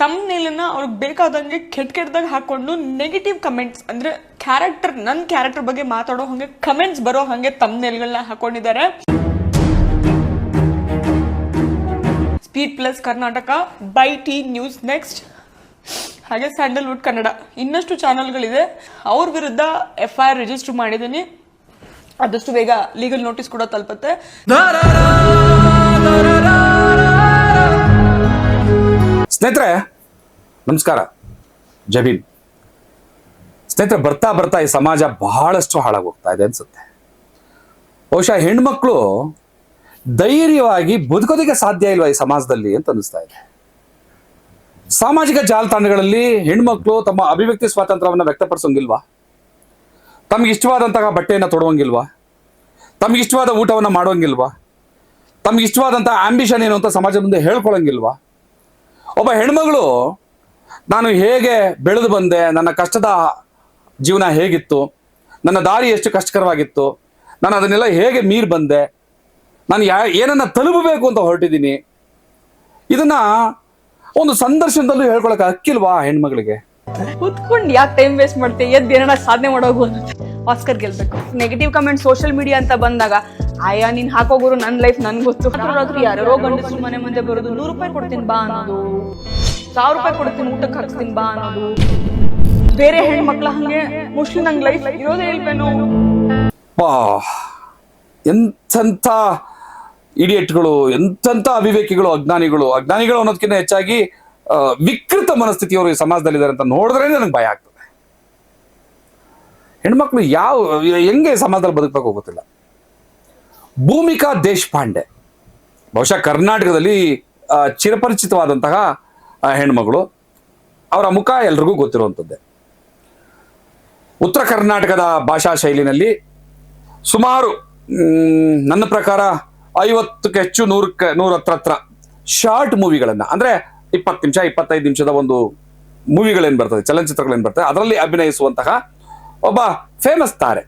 ತಮ್ಮನೇಲನ್ನ ಅವ್ರಿಗೆ ಬೇಕಾದಂಗೆ ಕೆಟ್ಟ ಕೆಟ್ಟದಾಗ ಹಾಕೊಂಡು ನೆಗೆಟಿವ್ ಕಮೆಂಟ್ಸ್ ಅಂದ್ರೆ ಕ್ಯಾರೆಕ್ಟರ್ ನನ್ನ ಕ್ಯಾರೆಕ್ಟರ್ ಬಗ್ಗೆ ಮಾತಾಡೋ ಹಂಗೆ ಕಮೆಂಟ್ಸ್ ಬರೋ ಹಂಗೆ ತಮ್ಮನೇಲ್ಗಳನ್ನ ಹಾಕೊಂಡಿದ್ದಾರೆ. Speed plus Karnataka by T news next ಹಾಗೆ ಸ್ಯಾಂಡಲ್ವುಡ್ ಕನ್ನಡ. ಇನ್ನಷ್ಟು ಚಾನಲ್ಗಳಿದೆ ಅವ್ರ ವಿರುದ್ಧ ಎಫ್ ಐ ಆರ್ ರಿಜಿಸ್ಟರ್ ಮಾಡಿದ್ದೀನಿ. ಆದಷ್ಟು ಬೇಗ ಲೀಗಲ್ ನೋಟಿಸ್ ಕೂಡ ತಲುಪುತ್ತೆ. ಸ್ನೇಹಿತರೆ, ನಮಸ್ಕಾರ. ಜಬೀನ್ ಸ್ನೇಹಿತರೆ, ಬರ್ತಾ ಬರ್ತಾ ಈ ಸಮಾಜ ಬಹಳಷ್ಟು ಹಾಳಾಗೋಗ್ತಾ ಇದೆ ಅನ್ಸುತ್ತೆ. ಬಹುಶಃ ಹೆಣ್ಮಕ್ಳು ಧೈರ್ಯವಾಗಿ ಬದುಕೋದಕ್ಕೆ ಸಾಧ್ಯ ಇಲ್ವಾ ಈ ಸಮಾಜದಲ್ಲಿ ಅಂತ ಅನಿಸ್ತಾ ಇದೆ. ಸಾಮಾಜಿಕ ಜಾಲತಾಣಗಳಲ್ಲಿ ಹೆಣ್ಮಕ್ಳು ತಮ್ಮ ಅಭಿವ್ಯಕ್ತಿ ಸ್ವಾತಂತ್ರ್ಯವನ್ನು ವ್ಯಕ್ತಪಡಿಸೋಂಗಿಲ್ವಾ? ತಮ್ಗೆ ಇಷ್ಟವಾದಂತಹ ಬಟ್ಟೆಯನ್ನು ತೊಡುವಂಗಿಲ್ವಾ ತಮ್ಗೆ ಇಷ್ಟವಾದ ಊಟವನ್ನು ಮಾಡೋಂಗಿಲ್ವಾ? ತಮ್ಗೆ ಇಷ್ಟವಾದಂತಹ ಆಂಬಿಷನ್ ಏನು ಅಂತ ಸಮಾಜ ಮುಂದೆ ಹೇಳ್ಕೊಳಂಗಿಲ್ವಾ ಒಬ್ಬ ಹೆಣ್ಮಗಳು, ನಾನು ಹೇಗೆ ಬೆಳೆದು ಬಂದೆ, ನನ್ನ ಕಷ್ಟದ ಜೀವನ ಹೇಗಿತ್ತು, ನನ್ನ ದಾರಿ ಎಷ್ಟು ಕಷ್ಟಕರವಾಗಿತ್ತು, ನಾನು ಅದನ್ನೆಲ್ಲ ಹೇಗೆ ಮೀರಿ ಬಂದೆ, ನಾನು ಯಾ, ಏನನ್ನ ತಲುಪಬೇಕು ಅಂತ ಹೊರಟಿದ್ದೀನಿ. ಇದನ್ನ ಒಂದು ಸಂದರ್ಶನದಲ್ಲೂ ಹೇಳ್ಕೊಳಕ್ಕೆ ಹಕ್ಕಿಲ್ವಾ ಆ ಹೆಣ್ಮಗಳಿಗೆ? ಕುತ್ಕೊಂಡು ಯಾಕೆ ಟೈಮ್ ವೇಸ್ಟ್ ಮಾಡ್ತೀವಿ ಎದ್ದು ಏನಾರ ಸಾಧನೆ ಮಾಡೋಗು ಆಸ್ಕರ್ ಗೆಲ್ಬೇಕು. ನೆಗೆಟಿವ್ ಕಮೆಂಟ್ ಸೋಷಿಯಲ್ ಮೀಡಿಯಾ ಅಂತ ಬಂದಾಗ ಆಯಾ ನೀನ್ ಹಾಕೋಗುರು ನನ್ ಲೈಫ್ ನನ್ ಗೊತ್ತು. ರಾತ್ರಿ ಯಾರೋ ಗಂಡಸರು ಮನೆ ಮುಂದೆ ಬರೋದು, ನೂರು ರೂಪಾಯಿ ಕೊಡ್ತೀನಿ ಬಾ ಅನ್ನೋದು, ಸಾವಿರ ರೂಪಾಯಿ ಕೊಡ್ತೀನಿ ಊಟಕ್ಕೆ ಹಾಕ್ಸ್ತೀನಿ ಬಾ ಅನ್ನೋದು. ಬೇರೆ ಹೆಣ್ಮಕ್ಳ ಹಂಗೆ ಮೋಸ್ಟ್ಲಿ ನಂಗೆ ಲೈಫ್ ಇರೋದೇ ಇಲ್ವೇನೋ. ಎಂಥ ಇಡಿಯಟ್ಗಳು ಎಂಥಂಥ ಅವಿವೇಕಿಗಳು, ಅಜ್ಞಾನಿಗಳು. ಅಜ್ಞಾನಿಗಳು ಅನ್ನೋದಕ್ಕಿಂತ ಹೆಚ್ಚಾಗಿ ವಿಕೃತ ಮನಸ್ಥಿತಿಯವರು ಈ ಸಮಾಜದಲ್ಲಿದ್ದಾರೆ ಅಂತ ನೋಡಿದ್ರೆ ನನಗೆ ಭಯ ಆಗ್ತದೆ. ಹೆಣ್ಮಕ್ಳು ಯಾವ, ಹೆಂಗೆ ಸಮಾಜದಲ್ಲಿ ಬದುಕಬೇಕು ಗೊತ್ತಿಲ್ಲ. ಭೂಮಿಕಾ ದೇಶಪಾಂಡೆ. ಬಹುಶಃ ಕರ್ನಾಟಕದಲ್ಲಿ ಚಿರಪರಿಚಿತವಾದಂತಹ ಹೆಣ್ಮಗಳು. ಅವರ ಮುಖ ಎಲ್ರಿಗೂ ಗೊತ್ತಿರುವಂಥದ್ದೇ. ಉತ್ತರ ಕರ್ನಾಟಕದ ಭಾಷಾ ಶೈಲಿನಲ್ಲಿ ಸುಮಾರು ನನ್ನ ಪ್ರಕಾರ ಐವತ್ತಕ್ಕೆ ಹೆಚ್ಚು ನೂರಕ್ಕೆ ನೂರ ಹತ್ರ ಹತ್ರ ಶಾರ್ಟ್ ಮೂವಿಗಳನ್ನು, ಅಂದರೆ ಇಪ್ಪತ್ತು ನಿಮಿಷ, ಇಪ್ಪತ್ತೈದು ನಿಮಿಷದ ಒಂದು ಮೂವಿಗಳೇನು ಬರ್ತದೆ, ಚಲನಚಿತ್ರಗಳೇನು ಬರ್ತದೆ, ಅದರಲ್ಲಿ ಅಭಿನಯಿಸುವಂತಹ ಒಬ್ಬ ಫೇಮಸ್ ತಾರೆ.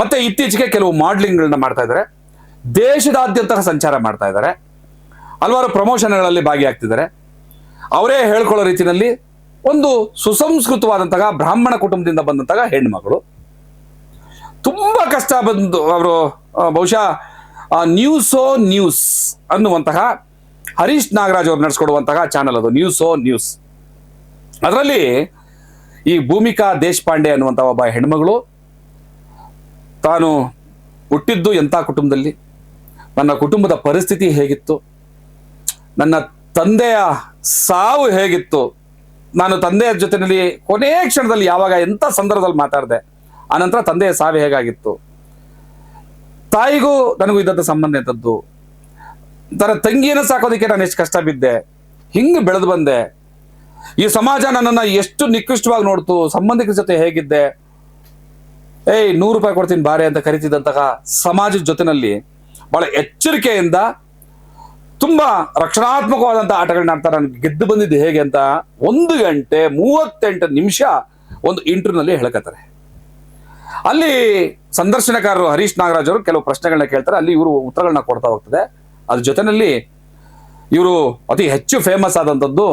ಮತ್ತೆ ಇತ್ತೀಚೆಗೆ ಕೆಲವು ಮಾಡ್ಲಿಂಗ್ಗಳನ್ನ ಮಾಡ್ತಾ ಇದ್ದಾರೆ. ದೇಶದಾದ್ಯಂತ ಸಂಚಾರ ಮಾಡ್ತಾ ಇದ್ದಾರೆ. ಹಲವಾರು ಪ್ರಮೋಷನ್ಗಳಲ್ಲಿ ಭಾಗಿಯಾಗ್ತಿದ್ದಾರೆ. ಅವರೇ ಹೇಳ್ಕೊಳ್ಳೋ ರೀತಿಯಲ್ಲಿ ಒಂದು ಸುಸಂಸ್ಕೃತವಾದಂತಹ ಬ್ರಾಹ್ಮಣ ಕುಟುಂಬದಿಂದ ಬಂದಂತಹ ಹೆಣ್ಮಗಳು ತುಂಬಾ ಕಷ್ಟ ಬಂದು ಅವರು ಬಹುಶಃ ನ್ಯೂಸೋ ನ್ಯೂಸ್ ಅನ್ನುವಂತಹ ಹರೀಶ್ ನಾಗರಾಜ್ ಅವರು ನಡೆಸ್ಕೊಡುವಂತಹ ಚಾನಲ್ ಅದು ನ್ಯೂಸೋ ನ್ಯೂಸ್ ಅದರಲ್ಲಿ ಈ ಭೂಮಿಕಾ ದೇಶಪಾಂಡೆ ಅನ್ನುವಂಥ ಒಬ್ಬ ಹೆಣ್ಮಗಳು ತಾನು ಹುಟ್ಟಿದ್ದು ಎಂಥ ಕುಟುಂಬದಲ್ಲಿ? ನನ್ನ ಕುಟುಂಬದ ಪರಿಸ್ಥಿತಿ ಹೇಗಿತ್ತು? ನನ್ನ ತಂದೆಯ ಸಾವು ಹೇಗಿತ್ತು? ನಾನು ತಂದೆಯ ಜೊತೆಯಲ್ಲಿ ಕೊನೆಯ ಕ್ಷಣದಲ್ಲಿ ಯಾವಾಗ ಎಂಥ ಸಂದರ್ಭದಲ್ಲಿ ಮಾತಾಡಿದೆ? ಆನಂತರ ತಂದೆಯ ಸಾವು ಹೇಗಾಗಿತ್ತು? ತಾಯಿಗೂ ನನಗೂ ಇದ್ದಂಥ ಸಂಬಂಧ ಇದ್ದದ್ದು ತನ್ನ ತಂಗಿಯನ್ನು ಸಾಕೋದಕ್ಕೆ ನಾನು ಎಷ್ಟು ಕಷ್ಟ ಬಿದ್ದೆ? ಹಿಂಗೆ ಬೆಳೆದು ಬಂದೆ. ಈ ಸಮಾಜ ನನ್ನನ್ನು ಎಷ್ಟು ನಿಕೃಷ್ಟವಾಗಿ ನೋಡ್ತು? ಸಂಬಂಧಿಕರ ಜೊತೆ ಹೇಗಿದ್ದೆ? ಏಯ್, ನೂರು ರೂಪಾಯಿ ಕೊಡ್ತೀನಿ ಬಾರೆ ಅಂತ ಕರಿತಿದ್ದಂತಹ ಸಮಾಜದ ಜೊತೆನಲ್ಲಿ ಬಹಳ ಎಚ್ಚರಿಕೆಯಿಂದ ತುಂಬಾ ರಕ್ಷಣಾತ್ಮಕವಾದಂಥ ಆಟಗಳನ್ನ ಆಡ್ತಾ ನನಗೆ ಗೆದ್ದು ಬಂದಿದ್ದು ಹೇಗೆ ಅಂತ ಒಂದು ಗಂಟೆ ಮೂವತ್ತೆಂಟು ನಿಮಿಷ ಒಂದು ಇಂಟರ್ನಲ್ಲಿ ಹೇಳ್ಕತ್ತಾರೆ. ಅಲ್ಲಿ ಸಂದರ್ಶನಕಾರರು ಹರೀಶ್ ನಾಗರಾಜ್ ಅವರು ಕೆಲವು ಪ್ರಶ್ನೆಗಳನ್ನ ಕೇಳ್ತಾರೆ. ಅಲ್ಲಿ ಇವರು ಉತ್ತರಗಳನ್ನ ಕೊಡ್ತಾ ಹೋಗ್ತದೆ. ಅದ್ರ ಜೊತೆನಲ್ಲಿ ಇವರು ಅತಿ ಹೆಚ್ಚು ಫೇಮಸ್ ಆದಂಥದ್ದು,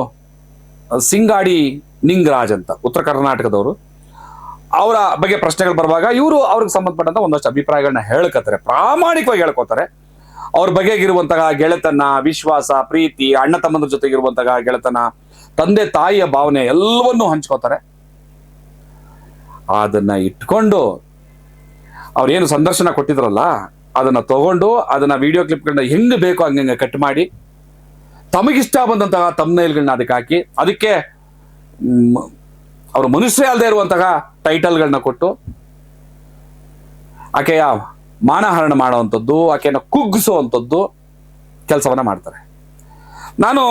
ಸಿಂಗಾಡಿ ನಿಂಗರಾಜ್ ಅಂತ, ಉತ್ತರ ಕರ್ನಾಟಕದವರು. ಅವರ ಬಗ್ಗೆ ಪ್ರಶ್ನೆಗಳು ಬರುವಾಗ ಇವರು ಅವ್ರಿಗೆ ಸಂಬಂಧಪಟ್ಟಂತ ಒಂದಷ್ಟು ಅಭಿಪ್ರಾಯಗಳನ್ನ ಹೇಳ್ಕೋತಾರೆ. ಪ್ರಾಮಾಣಿಕವಾಗಿ ಹೇಳ್ಕೊತಾರೆ. ಅವ್ರ ಬಗೆಗಿರುವಂತಹ ಗೆಳೆತನ, ವಿಶ್ವಾಸ, ಪ್ರೀತಿ, ಅಣ್ಣ ತಮ್ಮಂದ್ರ ಜೊತೆಗಿರುವಂತಹ ಗೆಳೆತನ, ತಂದೆ ತಾಯಿಯ ಭಾವನೆ ಎಲ್ಲವನ್ನೂ ಹಂಚ್ಕೋತಾರೆ. ಅದನ್ನ ಇಟ್ಕೊಂಡು ಅವ್ರೇನು ಸಂದರ್ಶನ ಕೊಟ್ಟಿದ್ರಲ್ಲ, ಅದನ್ನ ತಗೊಂಡು ಅದನ್ನ ವಿಡಿಯೋ ಕ್ಲಿಪ್ಗಳನ್ನ ಹೆಂಗ್ ಬೇಕೋ ಹಂಗೆ ಕಟ್ ಮಾಡಿ, ತಮಗಿಷ್ಟ ಬಂದಂತಹ ತಮ್ನೈಲ್ಗಳನ್ನ ಅದಕ್ಕೆ ಹಾಕಿ, ಅದಕ್ಕೆ ಅವರು ಮನುಷ್ಯರೇ ಅಲ್ಲದೆ ಇರುವಂತಹ ಟೈಟಲ್ಗಳನ್ನ ಕೊಟ್ಟು ಆಕೆಯ ಮಾನಹರಣ ಮಾಡುವಂಥದ್ದು, ಆಕೆಯನ್ನು ಕುಗ್ಗಿಸುವಂಥದ್ದು ಕೆಲಸವನ್ನ ಮಾಡ್ತಾರೆ. ನಾನು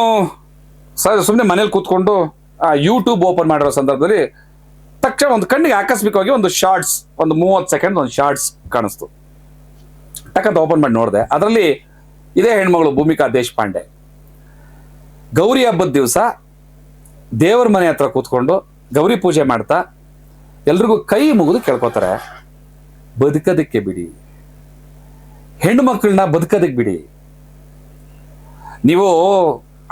ಸುಮ್ಮನೆ ಮನೇಲಿ ಕೂತ್ಕೊಂಡು ಯೂಟ್ಯೂಬ್ ಓಪನ್ ಮಾಡಿರೋ ಸಂದರ್ಭದಲ್ಲಿ ತಕ್ಷಣ ಒಂದು ಕಣ್ಣಿಗೆ ಆಕಸ್ಮಿಕವಾಗಿ ಒಂದು ಶಾರ್ಟ್ಸ್ ಒಂದು ಮೂವತ್ತು ಸೆಕೆಂಡ್ ಒಂದು ಶಾರ್ಟ್ಸ್ ಕಾಣಿಸ್ತು. ಟಕ್ಕಂತ ಓಪನ್ ಮಾಡಿ ನೋಡಿದೆ. ಅದರಲ್ಲಿ ಇದೇ ಹೆಣ್ಮಗಳು ಭೂಮಿಕಾ ದೇಶಪಾಂಡೆ. ಗೌರಿ ಹಬ್ಬದ ದಿವಸ ದೇವರ ಮನೆ ಹತ್ರ ಕೂತ್ಕೊಂಡು ಗೌರಿ ಪೂಜೆ ಮಾಡ್ತಾ ಎಲ್ರಿಗೂ ಕೈ ಮುಗಿದು ಕೇಳ್ಕೊತಾರೆ, ಬದುಕೋದಕ್ಕೆ ಬಿಡಿ. ಹೆಣ್ಣು ಮಕ್ಕಳನ್ನ ಬದುಕೋದಕ್ಕೆ ಬಿಡಿ. ನೀವು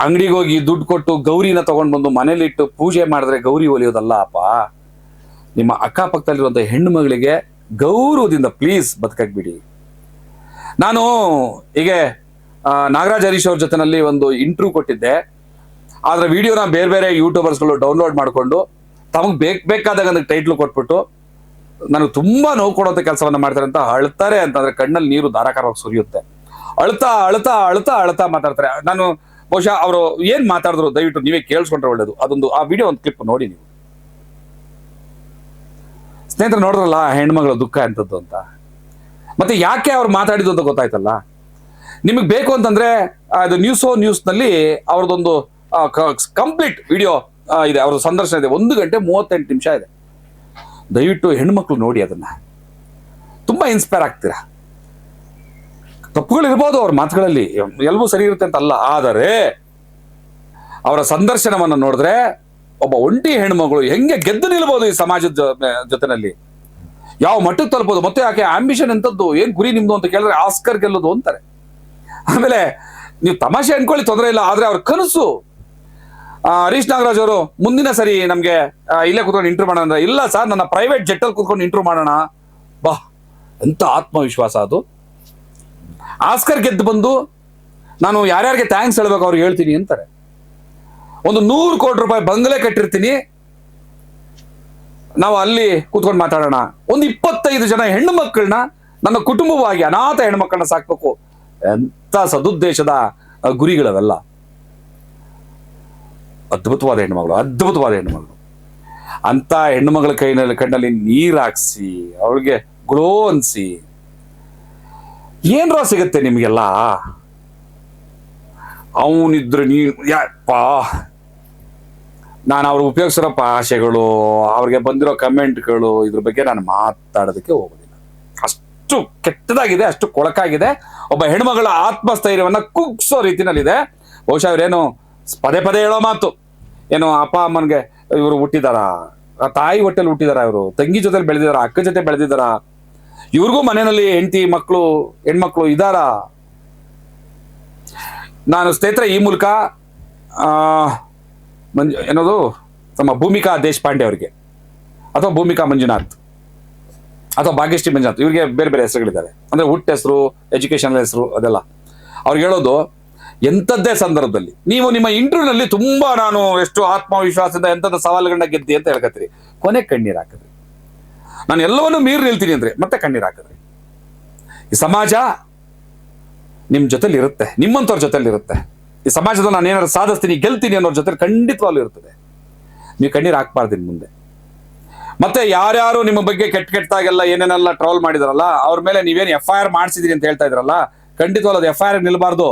ಅಂಗಡಿಗೆ ಹೋಗಿ ದುಡ್ಡು ಕೊಟ್ಟು ಗೌರಿನ ತಗೊಂಡು ಬಂದು ಮನೇಲಿಟ್ಟು ಪೂಜೆ ಮಾಡಿದ್ರೆ ಗೌರಿ ಒಲಿಯೋದಲ್ಲ ಅಪ್ಪ. ನಿಮ್ಮ ಅಕ್ಕಪಕ್ಕದಲ್ಲಿರುವಂಥ ಹೆಣ್ಣು ಮಗಳಿಗೆ ಗೌರವದಿಂದ ಪ್ಲೀಸ್ ಬದುಕಕ್ಕೆ ಬಿಡಿ. ನಾನು ಹೀಗೆ ನಾಗರಾಜ್ ಹರೀಶ್ ಅವ್ರ ಜೊತೆನಲ್ಲಿ ಒಂದು ಇಂಟರ್ವ್ಯೂ ಕೊಟ್ಟಿದ್ದೆ. ಆದ್ರೆ ವಿಡಿಯೋನ ಬೇರೆ ಬೇರೆ ಯೂಟ್ಯೂಬರ್ಸ್ಗಳು ಡೌನ್ಲೋಡ್ ಮಾಡಿಕೊಂಡು ತಮಗೆ ಬೇಕು ಬೇಕಾದಾಗ ಅದಕ್ಕೆ ಟೈಟ್ಲು ಕೊಟ್ಬಿಟ್ಟು ನನಗೆ ತುಂಬಾ ನೋವು ಕೊಡುವಂತ ಕೆಲಸವನ್ನ ಮಾಡ್ತಾರೆ ಅಂತ ಅಳ್ತಾರೆ ಅಂತಂದ್ರೆ ಕಣ್ಣಲ್ಲಿ ನೀರು ಧಾರಾಕಾರವಾಗಿ ಸುರಿಯುತ್ತೆ. ಅಳ್ತಾ ಅಳ್ತಾ ಅಳ್ತಾ ಅಳ್ತಾ ಮಾತಾಡ್ತಾರೆ. ನಾನು ಬಹುಶಃ ಅವರು ಏನ್ ಮಾತಾಡಿದ್ರು ದಯವಿಟ್ಟು ನೀವೇ ಕೇಳಿಸ್ಕೊಂಡ್ರೆ ಒಳ್ಳೇದು. ಅದೊಂದು ಆ ವಿಡಿಯೋ ಒಂದು ಕ್ಲಿಪ್ ನೋಡಿ ನೀವು. ಸ್ನೇಹಿತರು ನೋಡಿದ್ರಲ್ಲ ಹೆಣ್ಮಗಳ ದುಃಖ ಎಂಥದ್ದು ಅಂತ? ಮತ್ತೆ ಯಾಕೆ ಅವ್ರು ಮಾತಾಡಿದ್ದು ಅಂತ ಗೊತ್ತಾಯ್ತಲ್ಲ? ನಿಮಗೆ ಬೇಕು ಅಂತಂದ್ರೆ, ಅದು ನ್ಯೂಸೋ ನ್ಯೂಸ್ನಲ್ಲಿ ಅವ್ರದ್ದೊಂದು ಕಂಪ್ಲೀಟ್ ವಿಡಿಯೋ ಇದೆ ಅವ್ರ ಸಂದರ್ಶನ ಇದೆ. ಒಂದು ಗಂಟೆ ಮೂವತ್ತೆಂಟು ನಿಮಿಷ ಇದೆ. ದಯವಿಟ್ಟು ಹೆಣ್ಮಕ್ಳು ನೋಡಿ ಅದನ್ನ. ತುಂಬಾ ಇನ್ಸ್ಪೈರ್ ಆಗ್ತೀರಾ? ತಪ್ಪುಗಳಿರ್ಬೋದು ಅವ್ರ ಮಾತುಗಳಲ್ಲಿ. ಎಲ್ಲವೂ ಸರಿ ಇರುತ್ತೆ ಅಂತ ಅಲ್ಲ ಆದರೆ, ಅವರ ಸಂದರ್ಶನವನ್ನು ನೋಡಿದ್ರೆ ಒಬ್ಬ ಒಂಟಿ ಹೆಣ್ಮಗಳು ಹೆಂಗೆ ಗೆದ್ದು ನಿಲ್ಬೋದು ಈ ಸಮಾಜದ ಜೊತೆನಲ್ಲಿ. ಯಾವ ಮಟ್ಟಕ್ಕೆ ತಲುಪೋದು? ಮತ್ತೆ ಯಾಕೆ ಆಂಬಿಷನ್ ಎಂಥದ್ದು? ಏನು ಗುರಿ ನಿಮ್ಮದು ಅಂತ ಕೇಳಿದ್ರೆ ಆಸ್ಕರ್ ಗೆಲ್ಲೋದು ಅಂತಾರೆ. ಆಮೇಲೆ, ನೀವು ತಮಾಷೆ ಅನ್ಕೊಳ್ಳಿ, ತೊಂದರೆ ಇಲ್ಲ. ಆದರೆ ಅವ್ರ ಕನಸು ಹರೀಶ್ ನಾಗರಾಜ್ ಅವರು, ಮುಂದಿನ ಸರಿ ನಮ್ಗೆ ಇಲ್ಲೇ ಕೂತ್ಕೊಂಡು ಇಂಟ್ರೂ ಮಾಡೋಣ ಇಲ್ಲ ಸರ್ ನನ್ನ ಪ್ರೈವೇಟ್ ಜೆಟ್ ಅಲ್ಲಿ ಕೂತ್ಕೊಂಡು ಇಂಟ್ರೂ ಮಾಡೋಣ. ಬಾ, ಎಂತ ಆತ್ಮವಿಶ್ವಾಸ ಅದು. ಆಸ್ಕರ್ ಗೆದ್ದು ಬಂದು, ನಾನು ಯಾರ್ಯಾರಿಗೆ ಥ್ಯಾಂಕ್ಸ್ ಹೇಳ್ಬೇಕು ಅವ್ರಿಗೆ ಹೇಳ್ತೀನಿ ಅಂತಾರೆ. ಒಂದು ನೂರು ಕೋಟಿ ರೂಪಾಯಿ ಬಂಗಲೆ ಕಟ್ಟಿರ್ತೀನಿ. ನಾವು ಅಲ್ಲಿ ಕೂತ್ಕೊಂಡು ಮಾತಾಡೋಣ. ಒಂದು ಇಪ್ಪತ್ತೈದು ಜನ ಹೆಣ್ಣು ಮಕ್ಕಳನ್ನ, ನನ್ನ ಕುಟುಂಬವಾಗಿ ಅನಾಥ ಹೆಣ್ಮಕ್ಕಳನ್ನ ಸಾಕ್ಬೇಕು. ಎಂತ ಸದುದ್ದೇಶದ ಗುರಿಗಳವೆಲ್ಲ. ಅದ್ಭುತವಾದ ಹೆಣ್ಮಗಳು ಅದ್ಭುತವಾದ ಹೆಣ್ಮಗಳು ಅಂತ ಹೆಣ್ಣುಮಗಳ ಕೈನಲ್ಲಿ, ಕಣ್ಣಲ್ಲಿ ನೀರು ಹಾಕ್ಸಿ, ಅವಳಿಗೆ ಗ್ಲೋ ಅನ್ಸಿ, ಏನರ ಸಿಗುತ್ತೆ ನಿಮ್ಗೆಲ್ಲ? ಅವನಿದ್ರೆ ನೀ ಯಪ್ಪ! ನಾನು ಅವ್ರು ಉಪಯೋಗಿಸಿರೋ ಭಾಷೆಗಳು ಅವ್ರಿಗೆ ಬಂದಿರೋ ಕಮೆಂಟ್ಗಳು, ಇದ್ರ ಬಗ್ಗೆ ನಾನು ಮಾತಾಡೋದಕ್ಕೆ ಹೋಗೋದಿಲ್ಲ. ಅಷ್ಟು ಕೆಟ್ಟದಾಗಿದೆ, ಅಷ್ಟು ಕೊಳಕಾಗಿದೆ. ಒಬ್ಬ ಹೆಣ್ಮಗಳ ಆತ್ಮಸ್ಥೈರ್ಯವನ್ನ ಕುಗ್ಸೋ ರೀತಿನಲ್ಲಿದೆ. ಬಹುಶಃ ಅವರೇನು ಪದೇ ಪದೇ ಹೇಳೋ ಮಾತು. ಏನು ಅಪ್ಪ, ಅಮ್ಮನ್ಗೆ, ಇವರು ಹುಟ್ಟಿದಾರ? ತಾಯಿ ಹೊಟ್ಟೆಲಿ ಹುಟ್ಟಿದಾರ ಇವರು? ತಂಗಿ ಜೊತೆಲಿ ಬೆಳೆದಿದಾರ? ಅಕ್ಕ ಜೊತೆ ಬೆಳೆದಿದಾರ? ಇವ್ರಿಗೂ ಮನೆಯಲ್ಲಿ ಹೆಂಡತಿ ಮಕ್ಕಳು ಹೆಣ್ಮಕ್ಳು ಇದಾರ? ನಾನು ಸ್ನೇಹಿತರೆ, ಈ ಮೂಲಕ ಮಂಜು, ಏನದು? ನಮ್ಮ ಭೂಮಿಕಾ ದೇಶಪಾಂಡೆ ಅವರಿಗೆ. ಅಥವಾ ಭೂಮಿಕಾ ಮಂಜುನಾಥ್. ಅಥವಾ ಭಾಗ್ಯಶ್ರೀ ಮಂಜುನಾಥ್. ಇವ್ರಿಗೆ ಬೇರೆ ಬೇರೆ ಹೆಸರುಗಳಿದ್ದಾರೆ. ಅಂದ್ರೆ ಹುಟ್ಟ ಹೆಸರು ಎಜುಕೇಶನ್ ಹೆಸರು ಅದೆಲ್ಲ. ಅವ್ರಿಗೆ ಹೇಳೋದು ಎಂಥದ್ದೇ ಸಂದರ್ಭದಲ್ಲಿ. ನೀವು ನಿಮ್ಮ ಇಂಟರ್ವ್ಯೂನಲ್ಲಿ ತುಂಬಾ ನಾನು ಎಷ್ಟು ಆತ್ಮವಿಶ್ವಾಸದಿಂದ ಎಂಥದ್ದು ಸವಾಲುಗಳನ್ನ ಗೆದ್ದಿ ಅಂತ ಹೇಳ್ಕತ್ತೀರಿ ಕೊನೆ ಕಣ್ಣೀರು ಹಾಕಿದ್ರಿ. ನಾನು ಎಲ್ಲವನ್ನೂ ಮೀರಿ ನಿಲ್ತೀನಿ ಅಂದ್ರೆ ಮತ್ತೆ ಕಣ್ಣೀರು ಹಾಕಿದ್ರಿ. ಈ ಸಮಾಜ ನಿಮ್ ಜೊತೆಲಿ ಇರುತ್ತೆ, ನಿಮ್ಮಂಥವ್ರ ಜೊತೆಲಿ ಇರುತ್ತೆ. ಈ ಸಮಾಜದಲ್ಲಿ ನಾನು ಏನಾದ್ರು ಸಾಧಿಸ್ತೀನಿ, ಗೆಲ್ತೀನಿ ಅನ್ನೋರ ಜೊತೆ ಖಂಡಿತವಾಗ್ಲೂ ಇರ್ತದೆ. ನೀವು ಕಣ್ಣೀರು ಹಾಕ್ಬಾರ್ದು ಇನ್ ಮುಂದೆ. ಮತ್ತೆ ಯಾರ್ಯಾರು ನಿಮ್ಮ ಬಗ್ಗೆ ಕೆಟ್ಟ ಕೆಟ್ಟದಾಗೆಲ್ಲ ಏನೇನೆಲ್ಲ ಟ್ರೋಲ್ ಮಾಡಿದಾರಲ್ಲ, ಅವ್ರ ಮೇಲೆ ನೀವೇನು ಎಫ್ ಐ ಆರ್ ಮಾಡಿಸಿದ್ರಿ ಅಂತ ಹೇಳ್ತಾ ಇದ್ರಲ್ಲ, ಖಂಡಿತವಾಗ್ಲೂ ಅದು ಎಫ್ ಐ ಆರ್ ನಿಲ್ಬಾರ್ದು.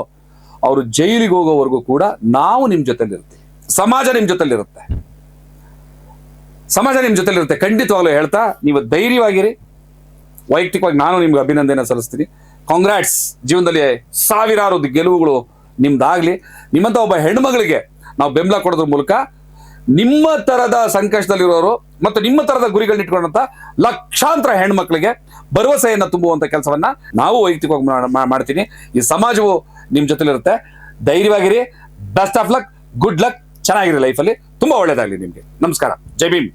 ಅವರು ಜೈಲಿಗೆ ಹೋಗೋವರೆಗೂ ಕೂಡ ನಾವು ನಿಮ್ ಜೊತೆಲಿರ್ತೀವಿ ಸಮಾಜ ನಿಮ್ ಜೊತೆಲಿರುತ್ತೆ. ಸಮಾಜ ನಿಮ್ ಜೊತೆಲಿರುತ್ತೆ. ಖಂಡಿತವಾಗ್ಲೂ ಹೇಳ್ತಾ, ನೀವು ಧೈರ್ಯವಾಗಿರಿ. ವೈಯಕ್ತಿಕವಾಗಿ ನಾನು ನಿಮ್ಗೆ ಅಭಿನಂದನೆ ಸಲ್ಲಿಸ್ತೀನಿ. ಕಾಂಗ್ರಾಟ್ಸ್ ಜೀವನದಲ್ಲಿ ಸಾವಿರಾರು ಗೆಲುವುಗಳು ನಿಮ್ದಾಗ್ಲಿ. ನಿಮ್ಮಂತ ಒಬ್ಬ ಹೆಣ್ಮಗಳಿಗೆ ನಾವು ಬೆಂಬಲ ಕೊಡೋದ್ರ ಮೂಲಕ ನಿಮ್ಮ ತರದ ಸಂಕಷ್ಟದಲ್ಲಿರೋರು ಮತ್ತು ನಿಮ್ಮ ತರದ ಗುರಿಗಳನ್ನ ಇಟ್ಕೊಂಡಂತ ಲಕ್ಷಾಂತರ ಹೆಣ್ಮಕ್ಳಿಗೆ ಭರವಸೆಯನ್ನ ತುಂಬುವಂತ ಕೆಲಸವನ್ನ ನಾವು ವೈಯಕ್ತಿಕವಾಗಿ ಮಾಡ್ತೀನಿ. ಈ ಸಮಾಜವು ನಿಮ್ ಜೊತೆಲಿರುತ್ತೆ. ಧೈರ್ಯವಾಗಿರಿ. Best of luck good luck ಚೆನ್ನಾಗಿರಿ ಲೈಫಲ್ಲಿ ತುಂಬಾ ಒಳ್ಳೇದಾಗಲಿ ನಿಮ್ಗೆ. ನಮಸ್ಕಾರ. ಜೈ ಭೀಮ್.